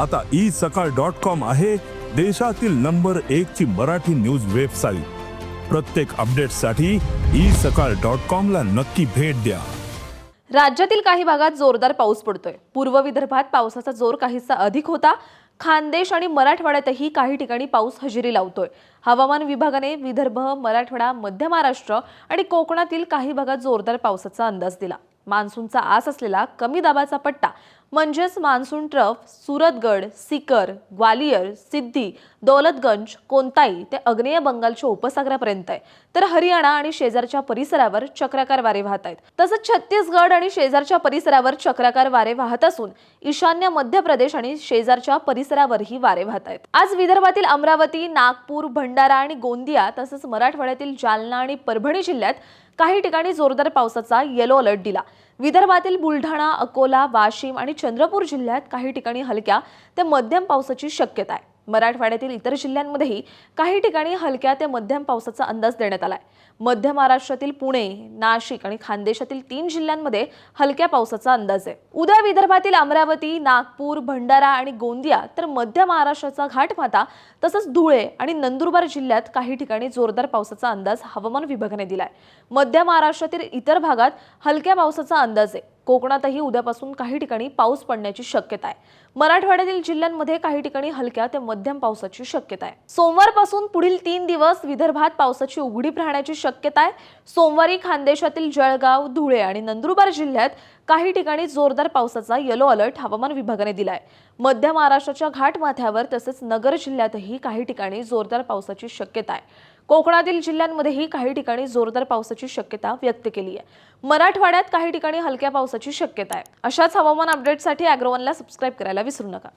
आता ई सकाळ dot com आहे देशातील नंबर एक ची मराठी न्यूज वेबसाईट. प्रत्येक अपडेटसाठी ई सकाळ डॉट कॉम ला नक्की भेट द्या. राज्यातील काही भागात जोरदार पाऊस पडतोय. पूर्व विदर्भात पावसाचा जोर काहीसा अधिक होता. खानदेश आणि मराठवाड्यातही काही ठिकाणी पाऊस हजेरी लावतोय. हवामान विभागाने विदर्भ मराठवाडा मध्य महाराष्ट्र आणि कोकणातील काही भागात जोरदार पावसाचा अंदाज दिला. मान्सूनचा आस असलेला कमी दाबाचा पट्टा म्हणजेच मान्सून ट्रफ सुरतगड सिकर ग्वालियर सिद्धी दौलतगंज कोणताई ते आग्नेय बंगालच्या उपसागरापर्यंत आहे. तर हरियाणा आणि शेजारच्या परिसरावर चक्राकार वारे वाहत आहेत. तसंच छत्तीसगड आणि शेजारच्या परिसरावर चक्राकार वारे वाहत असून ईशान्य मध्य प्रदेश आणि शेजारच्या परिसरावरही वारे वाहत आहेत. आज विदर्भातील अमरावती नागपूर भंडारा आणि गोंदिया तसंच मराठवाड्यातील जालना आणि परभणी जिल्ह्यात काही ठिकाणी जोरदार पावसाचा येलो अलर्ट दिला. विदर्भातील बुलढाणा अकोला वाशिम आणि चंद्रपूर जिल्ह्यात काही ठिकाणी हलक्या ते मध्यम पावसाची शक्यता आहे. मराठवाड्यातील इतर जिल्ह्यांमध्येही काही ठिकाणी हलक्या ते मध्यम पावसाचा अंदाज देण्यात आलाय. मध्य महाराष्ट्रातील पुणे नाशिक आणि खानदेशातील तीन जिल्ह्यांमध्ये हलक्या पावसाचा अंदाज आहे. उद्या विदर्भातील अमरावती नागपूर भंडारा आणि गोंदिया तर मध्य महाराष्ट्राचा घाटमाता तसंच धुळे आणि नंदुरबार जिल्ह्यात काही ठिकाणी जोरदार पावसाचा अंदाज हवामान विभागाने दिलाय. मध्य महाराष्ट्रातील इतर भागात हलक्या पावसाचा अंदाज आहे. कोकणातही उद्यापासून काही ठिकाणी पाऊस पडण्याची शक्यता आहे. मराठवाड्यातील जिल्ह्यांमध्ये काही ठिकाणी हलक्या ते मध्यम पावसाची शक्यता आहे. सोमवारपासून पुढील तीन दिवस विदर्भात पावसाची उघडीप राहण्याची शक्यता आहे. सोमवारी खानदेशातील जळगाव धुळे आणि नंदुरबार जिल्ह्यात काही ठिकाणी जोरदार पावसाचा येलो अलर्ट हवामान विभागाने दिलाय. मध्य महाराष्ट्राच्या घाटमाथ्यावर तसेच नगर जिल्ह्यातही काही ठिकाणी जोरदार पावसाची शक्यता आहे. कोकणातील जिल्ह्यांमध्येही काही ठिकाणी जोरदार पावसाची शक्यता व्यक्त केली आहे. मराठवाड्यात काही ठिकाणी हलक्या पावसाची शक्यता आहे. अशाच हवामान अपडेटसाठी अॅग्रोवनला सबस्क्राईब करायला विसरू नका.